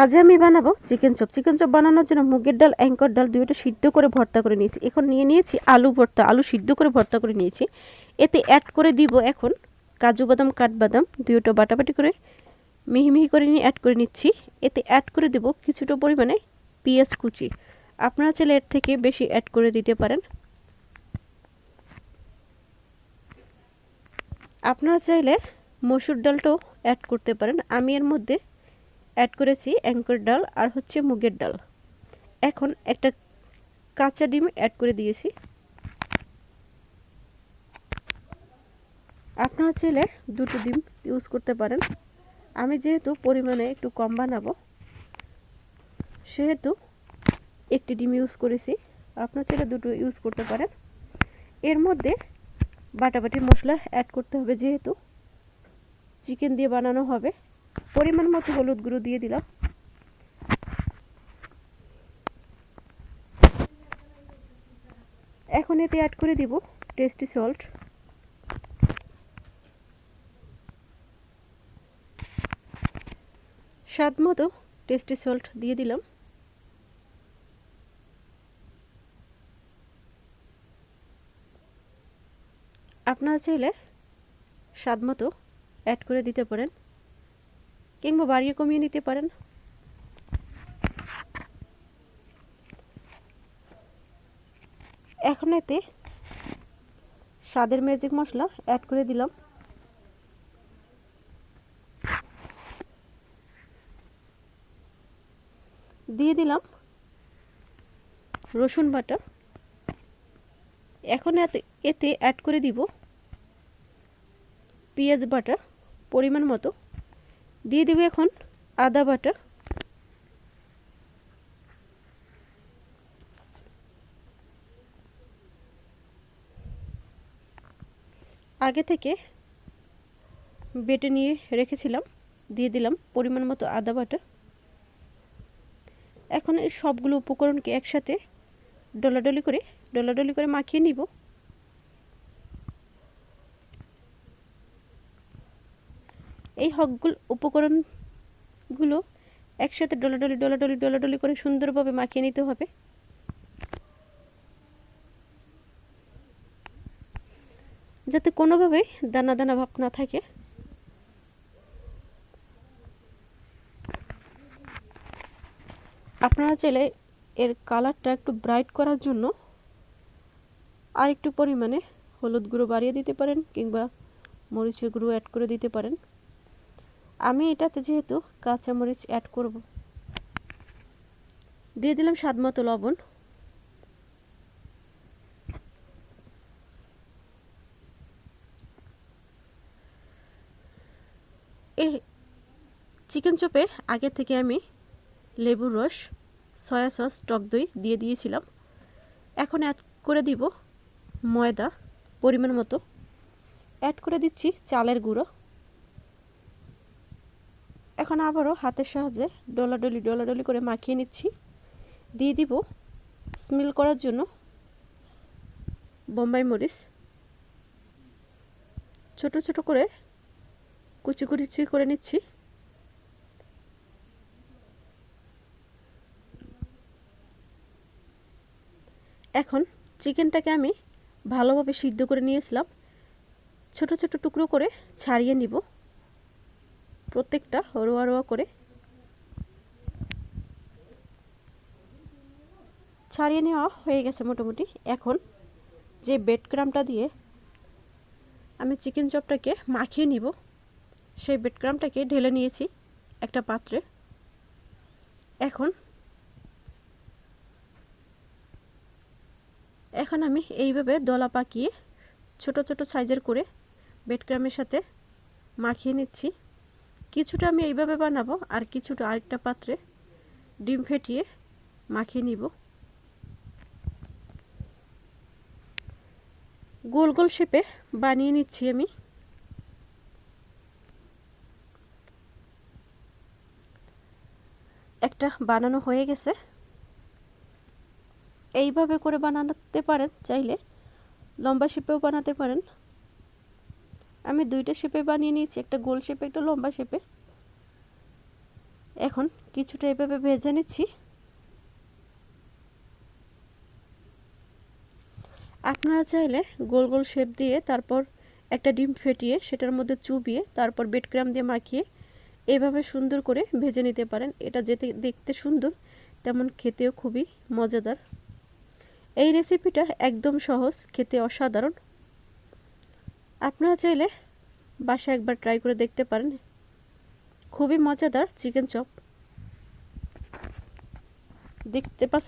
আজ আমি বানাবো চিকেন চপ। চিকেন চপ বানানোর জন্য মুগের ডাল, অ্যাঙ্কর ডাল দুইটা সিদ্ধ করে ভর্তা করে নিয়েছি। এখন নিয়ে নিয়েছি আলু ভর্তা। আলু সিদ্ধ করে ভর্তা করে নিয়েছি। এতে অ্যাড করে দিব এখন কাজু বাদাম, কাঠবাদাম দুইটা বাটাবাটি করে মিহি মিহি করে নিয়ে অ্যাড করে নিচ্ছি। এতে অ্যাড করে দেব কিছুটা পরিমাণে পেঁয়াজ কুচি। আপনারা চাইলে এর থেকে বেশি অ্যাড করে দিতে পারেন। আপনারা চাইলে মসুর ডালটাও অ্যাড করতে পারেন। আমি এর মধ্যে অ্যাড করেছি অ্যাঙ্কর ডাল আর হচ্ছে মুগের ডাল। এখন একটা কাঁচা ডিম অ্যাড করে দিয়েছি। আপনারা চাইলে দুটো ডিম ইউজ করতে পারেন। আমি যেহেতু পরিমাণে একটু কম বানাবো, সেহেতু একটি ডিম ইউজ করেছি। আপনার চাইলে দুটো ইউজ করতে পারেন। এর মধ্যে বাটাবাটি মশলা অ্যাড করতে হবে যেহেতু। চিকেন দিয়ে বানানো হবে। পরিমাণ মতো হলুদ গুঁড়ো দিয়ে দিলাম। এখন এতে অ্যাড করে দিব টেস্টি সল্ট স্বাদ মতো টেস্টি সল্ট দিয়ে দিলাম। আপনারা চাইলে স্বাদ মতো অ্যাড করে দিতে পারেন। কিংবা বাড়িয়ে কমিয়ে নিতে পারেন। এখন এতে স্বাদের ম্যাজিক মশলা অ্যাড করে দিলাম। দিয়ে দিলাম রসুন বাটা। এখন এতে এতে অ্যাড করে দিব পেঁয়াজ বাটা পরিমাণ মতো। দিয়ে দেবো এখন আদা বাটা। আগে থেকে বেটে নিয়ে রেখেছিলাম, দিয়ে দিলাম পরিমাণ মতো আদা বাটা। এখন এই সবগুলো উপকরণকে একসাথে ডলাডলি করে ডলাডলি করে মাখিয়ে নিব। এই হকগুলো উপকরণগুলো একসাথে ডলাডলি ডলাডলি ডলাডলি করে সুন্দরভাবে মাখিয়ে নিতে হবে। যাতে কোনোভাবে দানা দানা ভাব না থাকে। আপনারা চাইলে এর কালারটা একটু ব্রাইট করার জন্য আর একটু পরিমাণে হলুদ গুঁড়ো বাড়িয়ে দিতে পারেন কিংবা মরিচের গুঁড়ো অ্যাড করে দিতে পারেন। আমি এটাতে যেহেতু কাঁচামরিচ অ্যাড করব। দিয়ে দিলাম স্বাদ মতো লবণ। এই চিকেন চপে আগে থেকে আমি লেবুর রস, সয়া সস, টক দই দিয়ে দিয়েছিলাম। এখন অ্যাড করে দিব ময়দা, পরিমাণ মতো। অ্যাড করে দিচ্ছি চালের গুঁড়ো। এখন আবারও হাতের সাহায্যে ডলাডলি ডলাডলি করে মাখিয়ে নিচ্ছি। দিয়ে দিব স্মেল করার জন্য বোম্বাই মরিচ। ছোট ছোট করে কুচি কুচি করে নিচ্ছি। এখন চিকেনটাকে আমি ভালোভাবে সিদ্ধ করে নিয়েছিলাম। ছোট ছোট টুকরো করে ছাড়িয়ে নিব। প্রত্যেকটা রোয়া রোয়া করে ছাড়িয়ে নেওয়া হয়ে গেছে মোটামুটি। এখন যে বেড ক্রামটা দিয়ে আমি চিকেন চপটাকে মাখিয়ে নিব, সেই বেড ক্রামটাকে ঢেলে নিয়েছি একটা পাত্রে। এখন এখন আমি এইভাবে দলা পাকিয়ে ছোট ছোট সাইজের করে বেড ক্রামের সাথে মাখিয়ে নিচ্ছি। কিছুটা আমি এইভাবে বানাবো, আর কিছুটা আরেকটা পাত্রে ডিম ফেটিয়ে মাখিয়ে নিব। গোল গোল শেপে বানিয়ে নিচ্ছি আমি। একটা বানানো হয়ে গেছে। এইভাবে করে বানাতে পারেন, চাইলে লম্বা শেপেও বানাতে পারেন। আমি দুইটা শেপে বানিয়ে নিয়েছি, একটা গোল শেপে, একটা লম্বা শেপে। এখন কিছুটা এভাবে ভেজে নিচ্ছি। আপনারা চাইলে গোল গোল শেপ দিয়ে তারপর একটা ডিম ফেটিয়ে সেটার মধ্যে চুবিয়ে তারপর বেডক্রাম দিয়ে মাখিয়ে এভাবে সুন্দর করে ভেজে নিতে পারেন। এটা যেতে দেখতে সুন্দর, তেমন খেতেও খুবই মজাদার। এই রেসিপিটা একদম সহজ, খেতে অসাধারণ। আপনারা চাইলে বাসায় একবার ট্রাই করে দেখতে পারেন। খুবই মজাদার চিকেন চপ দেখতে পাচ্ছেন?